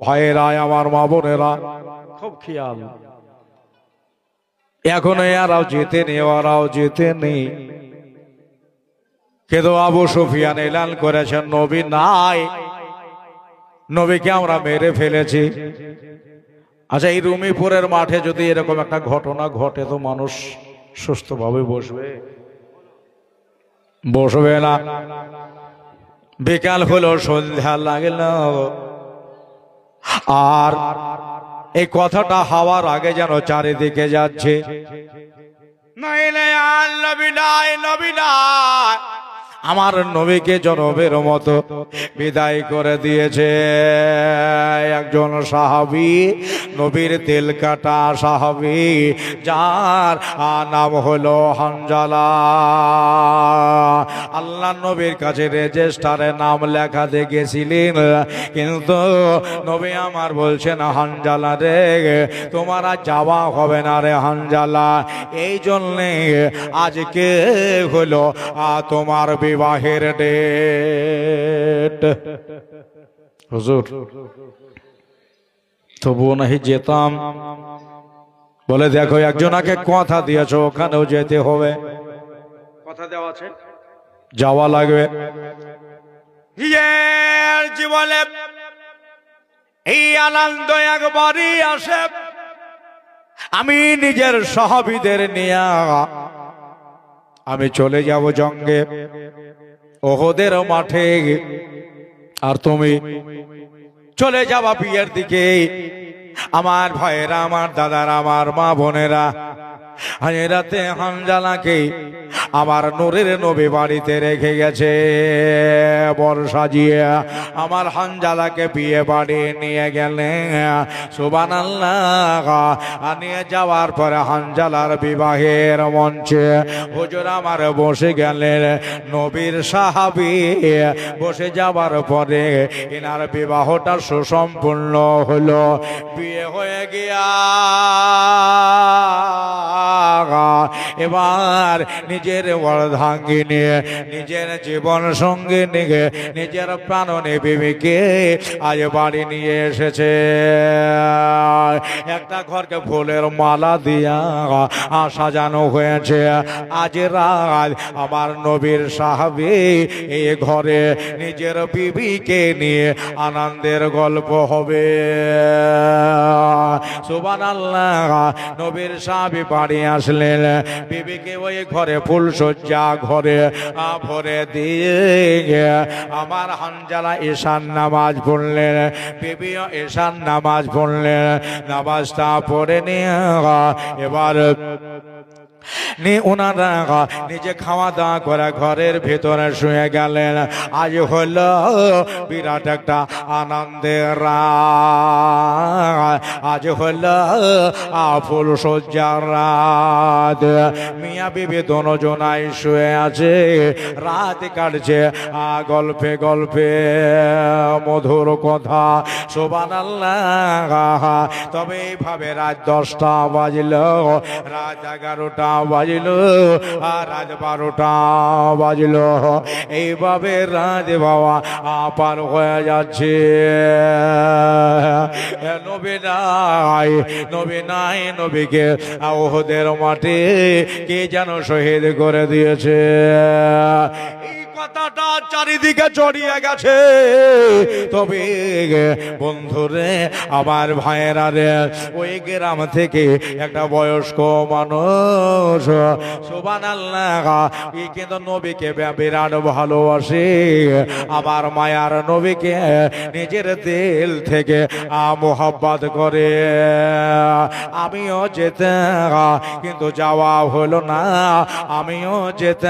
ভাইয়েরা আমার মা বোনেরা। খুব খেয়াল। এখন এরাও যেতে নেই ওরাও যেতে নেই। কিন্তু আবু সুফিয়ান এলান করেছেন নবী নাই। নবীকে আমরা মেরে ফেলেছি। আচ্ছা এই রুমিপুরের মাঠে যদি এরকম একটা ঘটনা ঘটে তো মানুষ সুস্থভাবে বসবে? বসবে না। বিকাল হলো সন্ধ্যা লাগল। আর এই কথাটা হাওয়ার আগে যেন চারিদিকে যাচ্ছে। নবী নাই নবী নাই। আমার নবীকে জনবের মতো বিদায় করে দিয়েছে। একজন সাহাবি নবীর তেল কাটা সাহাবি, যার নাম হলো হানজালা। আল্লাহ নবীর কাছে রেজিস্টারে নাম লেখা দেখেছিলেন, কিন্তু নবী আমার বলছেন, হানজালা রে, তোমার আর যাওয়া হবে না রে হানজালা। এই জন্যে আজকে হলো তোমার বিবাহের ডেট হুজুর তবুও নাহি যেতাম। বলে দেখো একজনাকে কথা দিয়েছ ওখানেও যেতে হবে। কথা দেওয়া আছে? যাওয়া লাগবে। জীবনে এই আনন্দ একবারই আসে। আমি নিজের সহবিদের নিয়ে আমি চলে যাব জঙ্গে, ওহদের মাঠে। আর তুমি চলে যাবা বিয়ের দিকে। আমার ভাইয়েরা, আমার দাদারা, আমার মা বোনেরা, হাজেরাতে হানজালাকে আমার নূরের নবী বাড়িতে রেখে গেছে। বড় সাজিয়ে আমার হানজালাকে বিয়ে বাড়ি নিয়ে গেলেন। সুবান নিয়ে যাওয়ার পরে হানজালার বিবাহের মঞ্চে হুজুর আমার বসে গেলেন। নবীর সাহাবি বসে যাবার পরে এনার বিবাহটা সুসম্পূর্ণ হলো। বিয়ে হয়ে গিয়া এবার নিজের বর্ধাঙ্গি নিয়ে নিজের জীবন সঙ্গে নিয়ে নিজের প্রাণ বিবিকে আজ বাড়ি নিয়ে এসেছে। একটা ঘরকে ফুলের মালা দিয়া সাজানো হয়েছে। আজ রাত আমার নবীর সাহাবি এই ঘরে নিজের বিবিকে নিয়ে আনন্দের গল্প হবে। সুবান আল্লাহ নবীর সাহাবি বাড়ি আসলেন, বিবিকে ওই ঘরে ফুল সজ্জা ঘরে ভরে দিয়ে আমার হানজালা ঈশান নামাজ পড়লেন, বিবিও ঈশান নামাজ পড়লেন, নামাজটা পড়ে নিয়ে এবার নিজে খাওয়া দাওয়া করে ঘরের ভেতরে শুয়ে গেলেন। আজ হলো বিরাট একটা আনন্দের রাত। আজ হলো ফুল সজ্জার রাত। মিয়া বিবি দোনোজনাই শুয়ে আছে। রাত কাটছে গল্পে গল্পে মধুর কথা। সোবান তবে এইভাবে রাত দশটা বাজল। রাত এগারোটা বাজল, আর রাত বারোটা বাজল। এইভাবে রাজ বাবা আপার হয়ে যাচ্ছে। নবী নাই নবী নাই, নবীকে ওহদের মাটি কে যেন শহীদ করে দিয়েছে? কথাটা চারিদিকে ছড়িয়ে গেছে। তবে বন্ধুরে, আমার ভাইয়েরা রে, ওই গ্রাম থেকে একটা বয়স্ক মানুষ সুবান কিন্তু নবীকে বিরাট ভালোবাসে। আমার মায়ার নবীকে নিজের দিল থেকে মোহাব্বত করে। আমিও যেতে কিন্তু যাওয়া হলো না। আমিও যেতে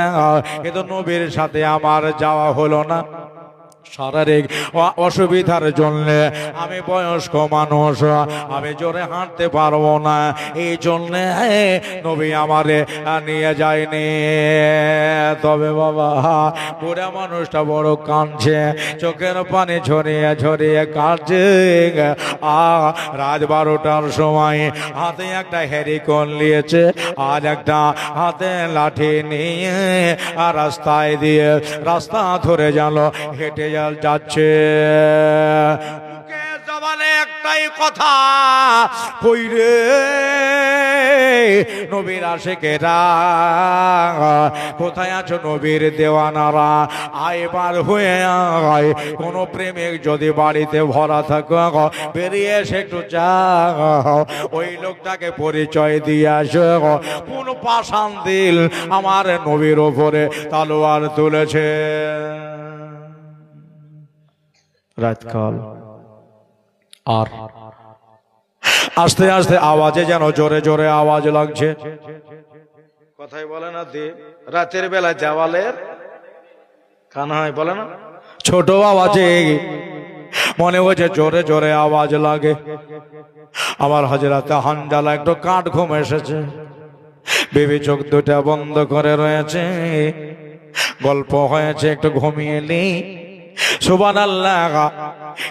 কিন্তু নবীর সাথে আমার যাওয়া হলো না। শারীরিক অসুবিধার জন্য আমি বয়স্ক মানুষ, আমি জোরে হাঁটতে পারব না। এই জন্য নবী আমারে নিয়ে যায়নি। তবে বাবা, বুড়া মানুষটা বড় কাঁদছে, চোখের পানি ঝরিয়ে ঝরিয়ে কাঁদছে। আ, রাত বারোটার সময় হাতে একটা হেরিকন নিয়েছে, আর একটা হাতে লাঠি নিয়ে আর রাস্তায় দিয়ে রাস্তা ধরে গেল হেঁটে যা- যাচ্ছে। জবানে একটাই কথা কই রে নবীর আশেকেরা কোথায় আছো নবীর দেওয়ানারা? আয় বার হয়ে আয় কোন প্রেমিক যদি বাড়িতে ভরা থাকো বেরিয়ে এসে একটু যাও। ওই লোকটাকে পরিচয় দিয়ে আসো। কোন পাশান দিল আমার নবীর ওপরে তালোয়ার তুলেছে। রাতকাল। আর। আস্তে আস্তে আওয়াজে যেন জোরে জোরে আওয়াজ লাগছে। কথাই বলে না দে রাতের বেলা দেওয়ালের কানা হয় বলে না? ছোট আওয়াজে মনে হয়েছে জোরে জোরে আওয়াজ লাগে। আমার হাজরাতে হানজালা একটু কাঠ ঘুম এসেছে। বেবি চোখ দুটা বন্ধ করে রয়েছে। গল্প হয়েছে একটু ঘুমিয়ে নি। সুবান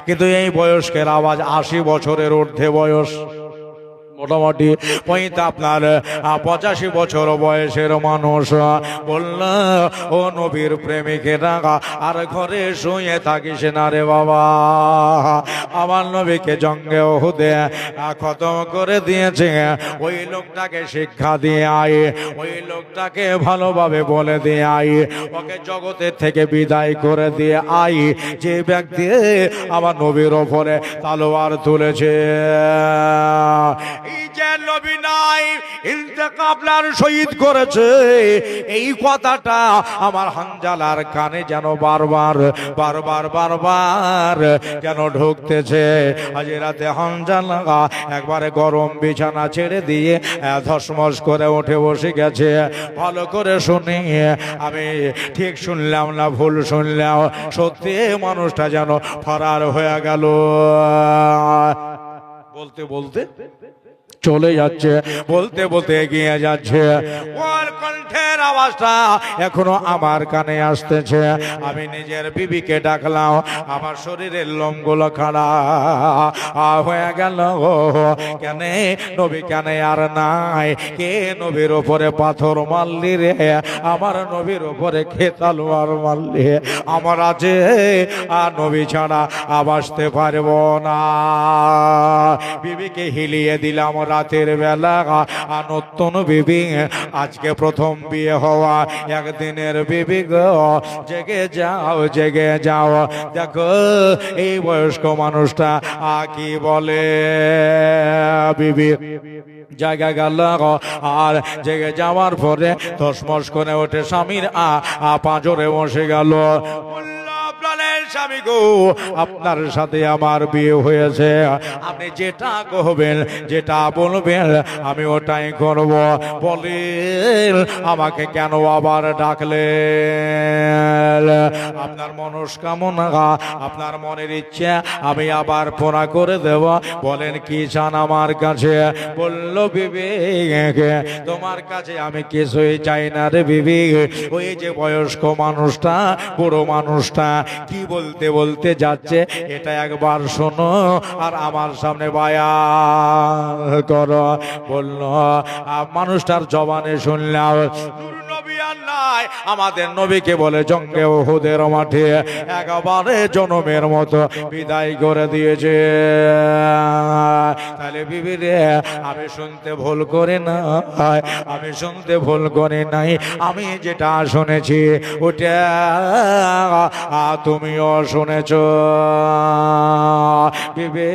কিন্তু এই বয়স্কের আওয়াজ আশি বছরের ঊর্ধ্বে বয়স। মোটামুটি পঁয়তা আপনার পঁচাশি বছর বয়সের মানুষ। বলল ও নবীর প্রেমিকেরা আর ঘরে শুয়ে থাকিস না রে বাবা। আমার নবীকে জঙ্গে আহ, খতম করে দিয়েছে। ওই লোকটাকে শিক্ষা দিয়ে আই ওই লোকটাকে ভালোভাবে বলে দিয়ে আয় ওকে জগতের থেকে বিদায় করে দিয়ে আই যে ব্যক্তি আমার নবীর ওপরে তালোয়ার তুলেছে এই যে নবী শহীদ করেছে, এই কথাটা আমার হানজালার কানে যেন বারবার বারবার বারবার কেন ঢুকতেছে। আজ রাতে হানজালা একবারে গরম বিছানা ছেড়ে দিয়ে ধসমস করে উঠে বসে গেছে। ভালো করে শুনি, আমি ঠিক শুনলাম না, ভুল শুনলাম। সত্যি মানুষটা যেন ফরার হয়ে গেল। বলতে বলতে চলে যাচ্ছে, বলতে বলতে এগিয়ে যাচ্ছে। কণ্ঠের আওয়াজটা এখনও আমার কানে আসতেছে। আমি নিজের বিবিকে ডাকলাম, আমার শরীরের লোমগুলো খাড়া হয়ে গেল। কেন? নবী কেন আর নাই? কে নবীর ওপরে পাথর মারলি রে? আমার নবীর ওপরে খেতালোয়ার মারলি? আমার আছে, আর নবী ছাড়া আবাসতে পারব না। বিবিকে হিলিয়ে দিলাম রাতের বেলা আর নতুন বিবি, আজকে প্রথম বিয়ে হওয়া। একদিনের বিবি গো, জেগে যাও জেগে যাও। দেখো, এই বয়স্ক মানুষটা কি বলে বিবি। জায়গা গেল আর জেগে যাওয়ার পরে ধসমস করে ওঠে স্বামীর আ পাঁজরে বসে গেল। স্বামী গো, আপনার সাথে আমার বিয়ে হয়েছে। আপনি যেটা কহবেন, যেটা বলবেন, আমি ওটাই করব। বলেন, আমাকে কেন আবার ডাকলেন? আপনার মনস্কামনা, আপনার মনের ইচ্ছা, আমি আবার পোড়া করে দেব। বলেন, কি চান আমার কাছে? বলল, বিবেক, তোমার কাছে আমি কিছুই চাই না রে বিবেক। ওই যে বয়স্ক মানুষটা, বুড়ো মানুষটা, কি বলতে বলতে যাচ্ছে, এটা একবার শোনো আর আমার সামনে বায়া কর। বলল মানুষটার জবানে শুনলাম আর নাই। আমাদের নবীকে বলে, জঙ্গে ওহুদের মাঠে একেবারে জনমের মতো বিদায় করে দিয়েছে। তাহলে বিবি আমি শুনতে ভুল করে না আমি শুনতে ভুল করে নাই। আমি যেটা শুনেছি, ওটা তুমিও শুনেছ। বিবে,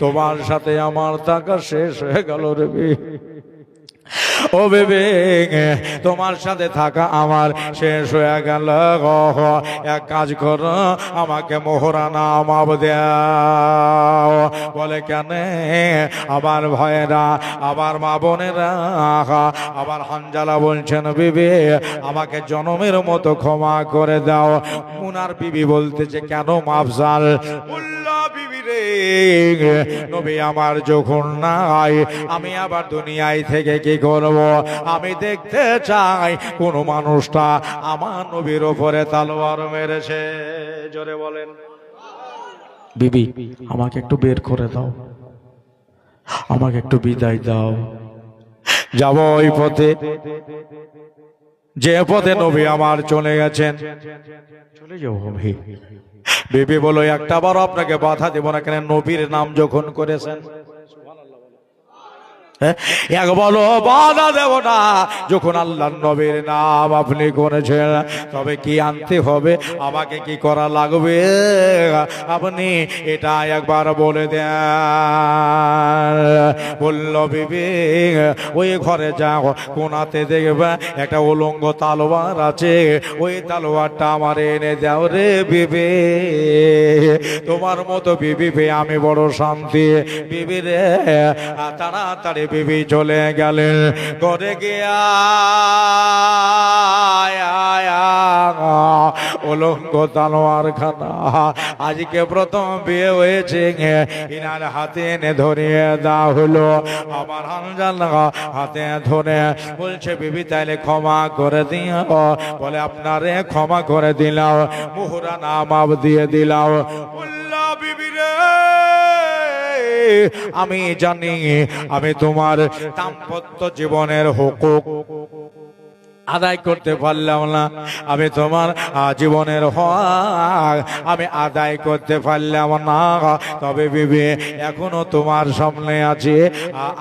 তোমার সাথে আমার টাকা শেষ হয়ে গেল রে। ও বেবে, তোমার সাথে থাকা আমার শেষ হয়ে গেল এক কাজ করো, আমাকে মোহরানা মাপ দাও। বলে, কেন? আবার ভয়েরা আবার মা বোনেরা আবার হানজালা বলছেন, বিবে, আমাকে জনমের মতো ক্ষমা করে দাও। উনার বিবি বলতেছে, কেন মাফজাল বিবি রে। নবী আমার যখন নাই আমি আবার দুনিয়ায় থেকে কি করব? আমি দেখতে চাই কোন মানুষটা আমার নবীর ওপরে তালোয়ার মেরেছে। জোরে বলেন। বিবি আমাকে একটু বের করে দাও। আমাকে একটু বিদায় দাও। যাব ওই পথে। যে পথে নবী আমার চলে গেছেন। চলে যাব ভাই বিবি বলো একটা বারও আপনাকে বাধা দেব না কেন নবীর নাম যখন করেছেন? এক বলো, বাধা দেব না। যখন আল্লাহ নবীর নাম আপনি করেছেন, তবে কি আনতে হবে? আমাকে কি করা লাগবে? আপনি এটা একবার বলে দেন। বলল, বিবি, ওই ঘরে যাও, কোনাতে দেখবে একটা উলঙ্গ তালোয়ার আছে। ওই তালোয়ারটা আমার এনে দাও রে, বিবি। তোমার মতো বিবি আমি বড় শান্তি। বিবি রে, তাড়াতাড়ি বিবি চলে গেলেন। করে গিয়া উলঙ্গ তালোয়ার খানা আজকে প্রথম বিয়ে হয়েছে। ইনার হাতে এনে ধরিয়ে দেওয়া হলো। আমার হানজাল হাতে ধরে বলছে, বিবি, তাইলে ক্ষমা করে দিও। বলে, আপনারে ক্ষমা করে দিলাম। মুহুরা নাম দিয়ে দিলাম। আমি জানি আমি তোমার দাম্পত্য জীবনের হুকুক। আদায় করতে পারলাম না। আমি তোমার জীবনের হক আমি আদায় করতে পারলাম না। তবে বিবি, এখনও তোমার সামনে আছি।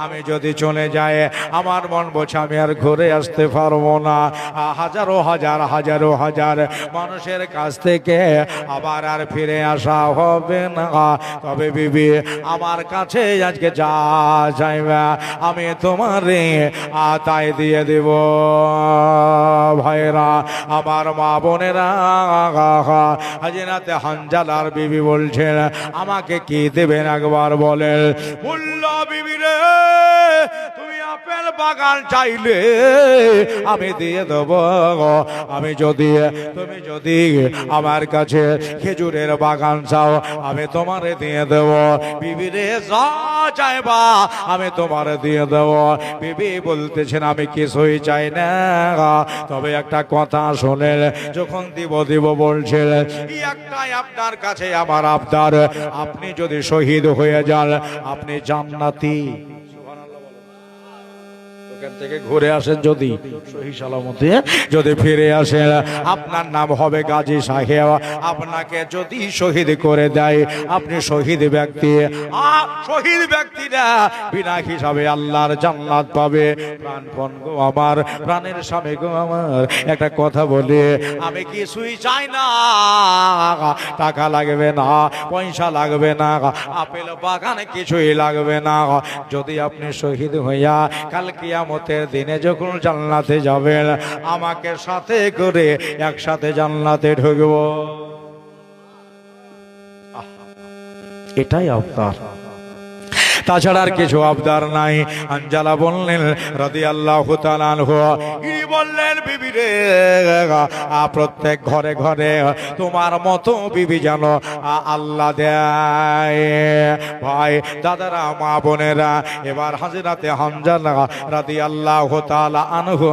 আমি যদি চলে যাই, আমার মন বলছে আমি আর ঘুরে আসতে পারব না। হাজারো হাজার হাজারো হাজার মানুষের কাছ থেকে আবার আর ফিরে আসা হবে না। তবে বিবি, আমার কাছে আজকে যা চাইবে, আমি তোমারে আতায় দিয়ে দেব। ভাইরা, আমার মা বোনেরা হাজিনাতে হানজালার বিবি বলছেন, আমাকে কি দেবেন একবার বলেন? বিবি রে, তুমি আপেল বাগান চাইলে আমি দিয়ে দেব আমি যদি, তুমি যদি আমার কাছে খেজুরের বাগান চাও, আমি তোমারে দিয়ে দেব। বিবি রে, যা চাইবা, আমি তোমারে দিয়ে দেব। বিবি বলতেছেন আমি কিছুই চাই না তবে একটা কথা শোনেন যখন দিব দিব বলছেন এই একটাই আপনার কাছে আমার আবদার। আপনি যদি শহীদ হয়ে যান, আপনি জান্নাতি। ঘুরে আসেন যদি। সহি সালামতে যদি ফিরে আসেন। আপনার নাম হবে গাজী সাহেব। আপনাকে যদি শহীদ করে দেয়, আপনি শহীদ ব্যক্তি। শহীদ ব্যক্তিরা বিনা হিসাবে আল্লাহর জান্নাত পাবে। প্রাণপণ গো আমার, প্রাণের স্বামী গো আমার। একটা কথা বলি, আমি কিছুই চাই না। টাকা লাগবে না, পয়সা লাগবে না, আপেল বাগানে কিছুই লাগবে না। যদি আপনি শহীদ হইয়া কাল কিয়ামতের দিনে যখন জান্নাতে যাবেন আমাকে সাথে করে একসাথে জান্নাতে ঢুকব। এটাই আপনার তাছাড়া আর কিছু আবদার নাই। আঞ্জালা বললেন রাদি আল্লাহ বললেন, বিবি রে প্রত্যেক ঘরে ঘরে তোমার মতো বিবি যেন আল্লাহ দেয়। ভাই, দাদারা, মা বোনেরা, এবার হাজিরাতে হামজালা রাদি আল্লাহ আনহু,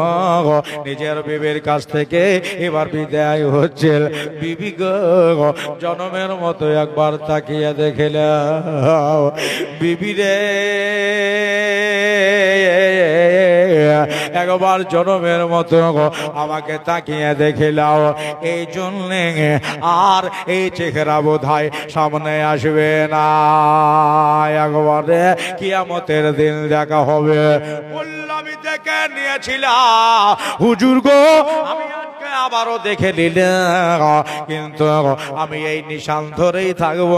নিজের বিবির কাছ থেকে এবার বিদায় হচ্ছে। বিবি জনমের মতো একবার তাকিয়ে দেখলে বিবি রে। একবার জনমের মতো আমাকে তাকিয়ে দেখিলাও এই জন্য আর এই চেহারা বোধ সামনে আসবে না। একবারে কিয়ামতের দিন দেখা হবে। আমি দেখে নিয়েছিলাম হুজুর গো, আমি আবারও দেখে নিলাম কিন্তু আমি এই নিশান ধরেই থাকব।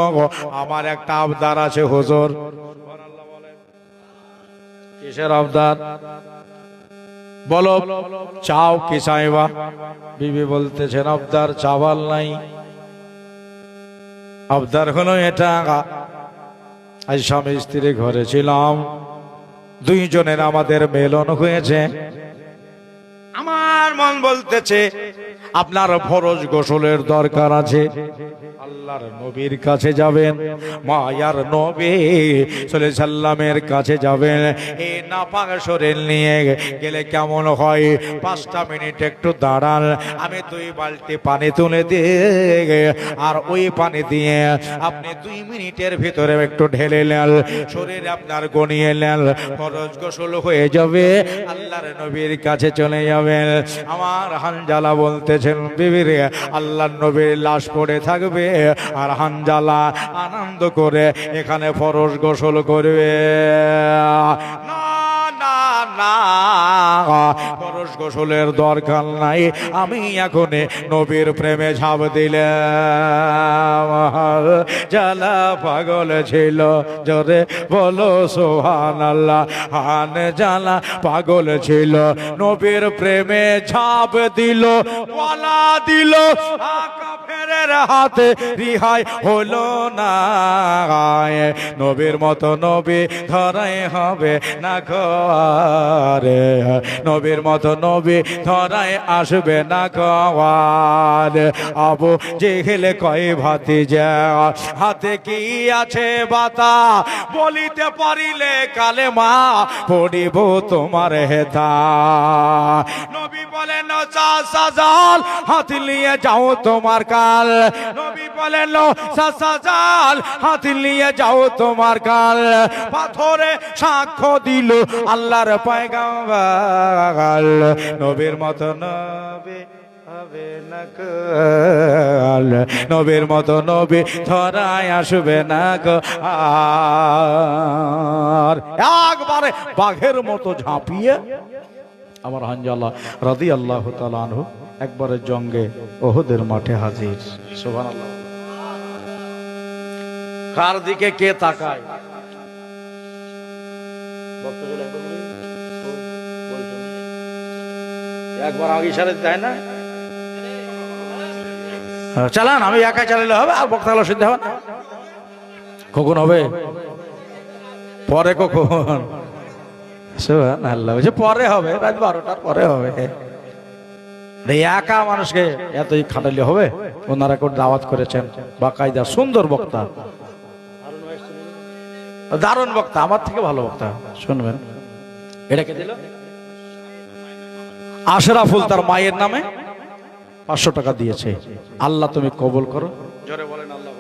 আমার একটা আবদার আছে, হুজুর। কিসের আবদার বলো, চাও কি চাইবা? বিবি বলতেছেন আবদার চাওয়াল নাই। আবদার হলো এটা। আজ স্বামী স্ত্রী ঘরে ছিলাম। দুইজনের আমাদের মেলন হয়েছে। মন বলতেছে, আপনার ফরজ গোসলের দরকার আছে। আল্লাহর নবীর কাছে যাবেন, মায়ার নবী সাল্লামের কাছে যাবেন। এই নাপাক শরীর নিয়ে গেলে কেমন হয়? পাঁচটা মিনিট একটু দাঁড়ান, আমি দুই বালতি পানি তুলে দিয়ে, আর ওই পানি দিয়ে আপনি দুই মিনিটের ভিতরে একটু ঢেলে নেন, শরীর আপনার গনিয়ে নেন, ফরজ গোসল হয়ে যাবে, আল্লাহর নবীর কাছে চলে যাবেন। আমার হানজালা বলতেছেন, বিবি রে, আল্লাহ নবীর লাশ পড়ে থাকবে আর হানজালা আনন্দ করে এখানে ফরস গোসল করবে। না ফরস গোসলের দরকার নাই। আমি এখন নবীর প্রেমে ঝাঁপ দিলাম। জ্বালা পাগল ছিল। জোরে বলো সোহান আল্লাহ হান জ্বালা পাগল ছিল। নবীর প্রেমে ছাপ দিল দিল। কাফেরের হাতে রিহাই হলো না। নবীর মতো নবী ধরাই হবে না করে নবীর মতো নবী ধরাই আসবে না কওয়ার আবু জেহেলে কয় ভাতি যা হাতে কি আছে বাতা? বলিতে পারিলে কালে মা পড়িব তোমার হেতা নবী বলেন সাজাল হাত নিয়ে যাও তোমার কাল। নবী বলেন সাজাল হাত নিয়ে যাও তোমার কাল পাথরে সাক্ষ্য দিল আল্লাহর পায়গাল নবীর মতো নবী হবে না নবীর নবী ধরায় আসবে না আর। একবারে বাঘের মতো ঝাঁপিয়ে আমার হানজাল্লাহ রাদি আল্লাহ তালানহু একবারে জঙ্গে ওহদের মাঠে হাজির। কার দিকে কে তাকায়? একবার আগে না? হ্যাঁ, চালান আমি একা চালালে হবে আর বক্তাগুলো শুনতে হবে না? কখন হবে? পরে কখন? আল্লাহ পরে হবে রাত বারোটার পরে হবে। একা মানুষকে এতই খাটালে হবে? ওনারা করে দাওয়াত করেছেন। বাকায়দা সুন্দর বক্তা। দারুণ বক্তা আমার থেকে ভালো বক্তা। শুনবেন। এটা কে দিল? আশরাফুল তার মায়ের নামে পাঁচশো টাকা দিয়েছে। আল্লাহ তুমি কবুল করো। জোরে বলেন আল্লাহ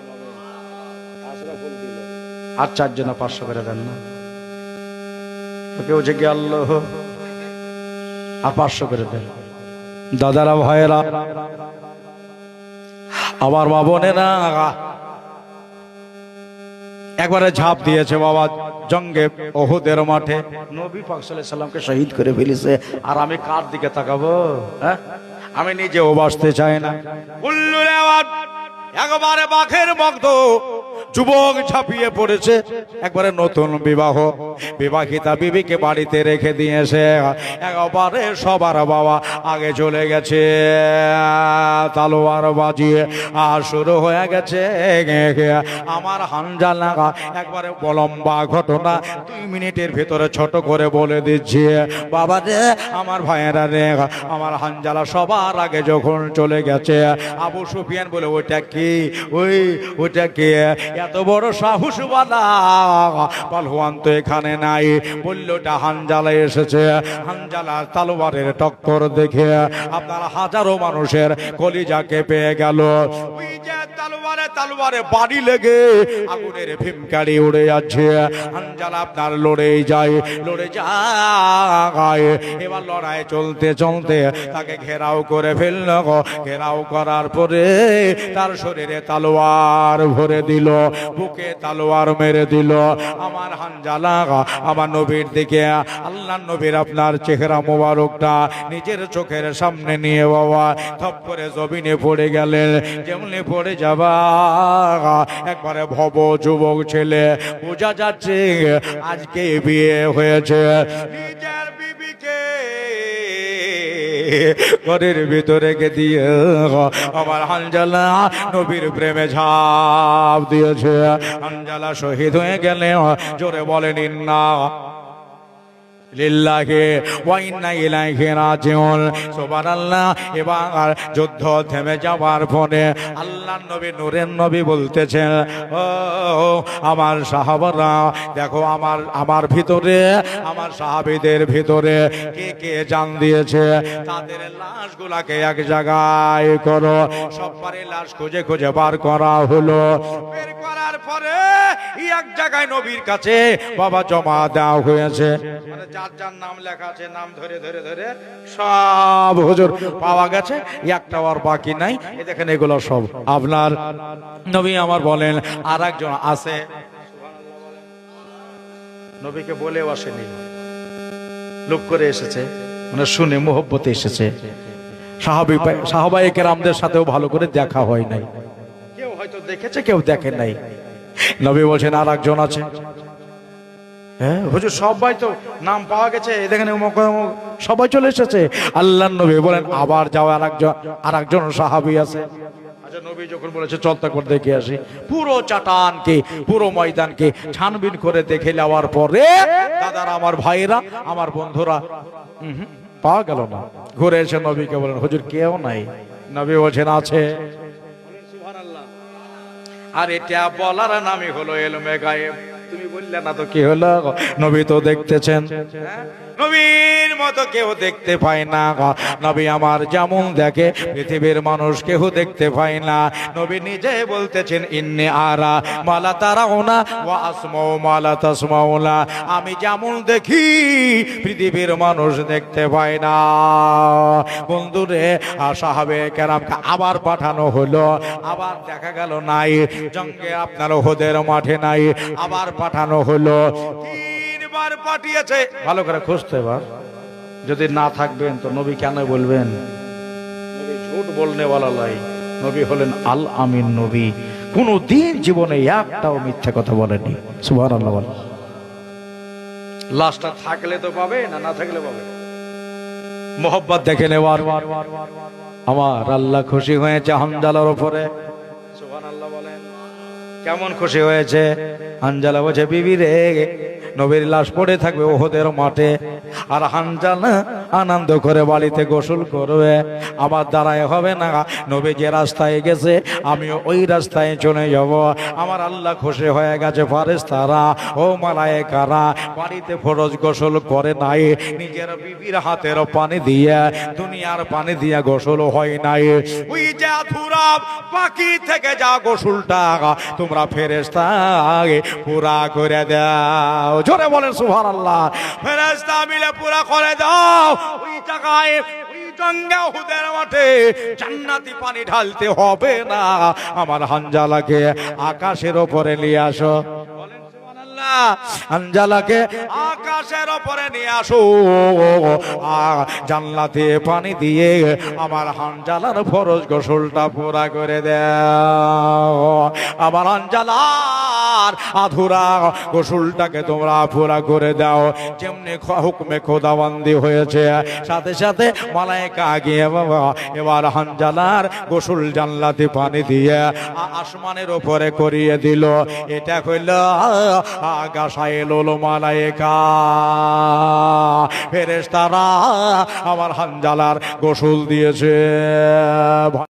আর চারজনা পাঁচশো করে দেন না। কেউ যে আল্লাহ। আর পাঁচশো করে দেন। দাদারা ভাইয়েরা আমার মা বোনেরা একবারে ঝাঁপ দিয়েছে বাবা জঙ্গে ওহুদের মাঠে। নবী পাক সাল্লাল্লাহু সাল্লামকে শহীদ করে ফেলেছে। আর আমি কার দিকে তাকাবো হ্যাঁ? আমি নিজেও বাঁচতে চাই না। একবারে বাঘের মগ্ধ। যুবক ঝাঁপিয়ে পড়েছে। একবারে নতুন বিবাহ। বিবাহিতা বিবিকে বাড়িতে রেখে দিয়েছে। একবারে সবার বাবা আগে চলে গেছে। তালোয়ার বাজিয়ে আর শুরু হয়ে গেছে। আমার হানজাল লাগা একবারে বলম্বা ঘটনা দুই মিনিটের ভিতরে ছোট করে বলে দিচ্ছি। বাবা রে, আমার ভাইয়েরা রে, আমার হানজালা সবার আগে যখন চলে গেছে, আবু সুফিয়ান বলে, ওইটা কি? ওই, ওইটা কি? এত বড় সাহসবালা পালহুয়ান তো এখানে নাই। বলল ওটা হানজালা এসেছে। হানজালা তালোয়ারের টক্কর দেখে আপনার হাজারো মানুষের কলিজাকে পেয়ে গেল। তালোয়ারে উড়ে যাচ্ছে। হানজালা আপনার যায়, লড়ে এবার চলতে চলতে তাকে ঘেরাও করে। ঘেরাও করার পরে তার শরীরে তালোয়ার ভরে দিল। বুকে তালোয়ার মেরে দিল। আমার হানজালা আমার নবীর দিকে আল্লাহ নবীর আপনার চেহারা মোবারকটা নিজের চোখের সামনে নিয়ে বাবা থপ করে জমিনে পড়ে গেলেন। যেমনি পড়ে যাবা একবারে ভব যুবক ছেলে, বোঝা যাচ্ছে আজকে বিয়ে হয়েছে। নিজের ঘরের ভিতরে কে দিয়ে আমার হানজালা নবীর প্রেমে ঝাঁপ দিয়েছে। হানজালা শহীদ হয়ে গেলে জোরে বলেন, ইন্না লিল্লাহি ওয়া ইন্না ইলাইহি রাজিউন। সুবহানাল্লাহ, এবার যুদ্ধ থেমে যাওয়ার পরে আল্লাহর নবী নূরের নবী বলতেছেন, ও আমার সাহাবারা, দেখো আমার আমার ভিতরে, আমার সাহাবীদের ভিতরে কে কে জান দিয়েছে? তাদের লাশগুলাকে এক জায়গায় করো। সববারে লাশ খুঁজে খুঁজে বার করা হলো। বের করার দেওয়ার পরে এক জায়গায় নবীর কাছে বাবা জমা দেওয়া হয়েছে। মানে যার যার নাম লেখা আছে, নাম ধরে ধরে ধরে সব হুজুর পাওয়া গেছে। একটাও আর বাকি নাই। দেখেন, এগুলো সব আপনার। নবী আমার বলেন আর একজন আছে। নবীকে বলেও আসেনি। লোক করে এসেছে। মানে শুনে মোহব্বতে এসেছে। সাহাবি সাহাবাই কেরামদের সাথেও ভালো করে দেখা হয় নাই। কেউ হয়তো দেখেছে, কেউ দেখে নাই। নবী বলছেন আর একজন আছে। হ্যাঁ হুজুর, সবাই তো নাম পাওয়া গেছে। দেখেন সবাই চলে এসেছে। আল্লাহ নবী বলেন, আবার যাও আর একজন আর একজন সাহাবি আছে। আচ্ছা নবী যখন বলেছে করে দেখে আসি। পুরো চাটানকে, পুরো ময়দানকে ছানবিন করে দেখে নেওয়ার পরে দাদারা, আমার ভাইরা আমার বন্ধুরা পাওয়া গেল না। ঘুরে এসে নবীকে বলেন, হুজুর, কেউ নাই। নবী বলছেন, আছে। আর এটা বলার নামই হলো এলমে গায়েব। তুমি বললে না তো কি হলো নবী তো দেখতেছেন। নবীর মতো কেউ দেখতে পায় না নবী আমার যেমন দেখে, পৃথিবীর মানুষ কেউ দেখতে পায় না। নবী নিজে বলতেছেন, ইন্নে আরা মালা তারাও না ওয়া আসমাও মালা তাসমাও না আমি যেমন দেখি, পৃথিবীর মানুষ দেখতে পায় না। বন্ধুরে সাহাবে কেরামকে আবার পাঠানো হলো। আবার দেখা গেল নাই, জঙ্গে আপনার হোদের মাঠে নাই। আবার পাঠানো হলো। তিনবার পাঠিয়েছে। ভালো করে খুঁজতে এবার। যদি না থাকবেন তো নবী কেন বলবেন? নবী ঝুট বলনে वाला লাই। নবী হলেন আল আমিন নবী। কোন দিন জীবনে একটাও মিথ্যা কথা বলেনি সুবহানাল্লাহ বলেন। লাশটা থাকলে তো পাবে না না থাকলে পাবে? মোহব্বত দেখে নেওয়ার। আমার আল্লাহ খুশি হয়েছে সুবহানাল্লাহ বলেন কেমন খুশি হয়েছে? হানজালা বলছে, বিবি রে, নবীর লাশ পড়ে থাকবে ওহদের মাঠে। আর হানজালা আনন্দ করে বাড়িতে গোসল করবে। আমার দ্বারায় হবে না। নবী যে রাস্তায় গেছে, আমিও ওই রাস্তায় চলে যাব। আমার আল্লাহ খুশি হয়ে গেছে ফারেস তারা ও মালায় কারা বাড়িতে ফরজ গোসল করে নাই। নিজের বিবির হাতের পানি দিয়ে, দুনিয়ার পানি দিয়ে গোসল হয় নাই। ওই যে আধুরা বাকি থেকে যা গোসলটা, তোমরা ফেরেস্তা পুরা করে দাও। জোরে বলেন সুভান আল্লাহ ফেরেস্তা মিলে পুরা করে দাও। ওই জায়গায়, ওই জঙ্গা হুদের মাঠে জান্নাতি পানি ঢালতে হবে না আমার হাঞ্জালাকে আকাশের ওপরে নিয়ে আসো। আঞ্জালাকে আকাশের ওপরে নিয়ে আসো। আ, জান্নাতে পানি দিয়ে আমার হানজালার ফরজ গোসলটা পুরা করে দাও। আমার হানজালার আধুরা গোসলটাকে তোমরা পুরা করে দাও। যেমনি হুকমে খোদাবন্দি হয়েছে। সাথে সাথে মালাইকা গিয়ে এবার হানজালার গোসল জানলাতে পানি দিয়ে আসমানের ওপরে করিয়ে দিল। এটা কইল আগাশায় লোলো মালাইকা। ফেরেশতারা আমার হানজালার গোসল দিয়েছে।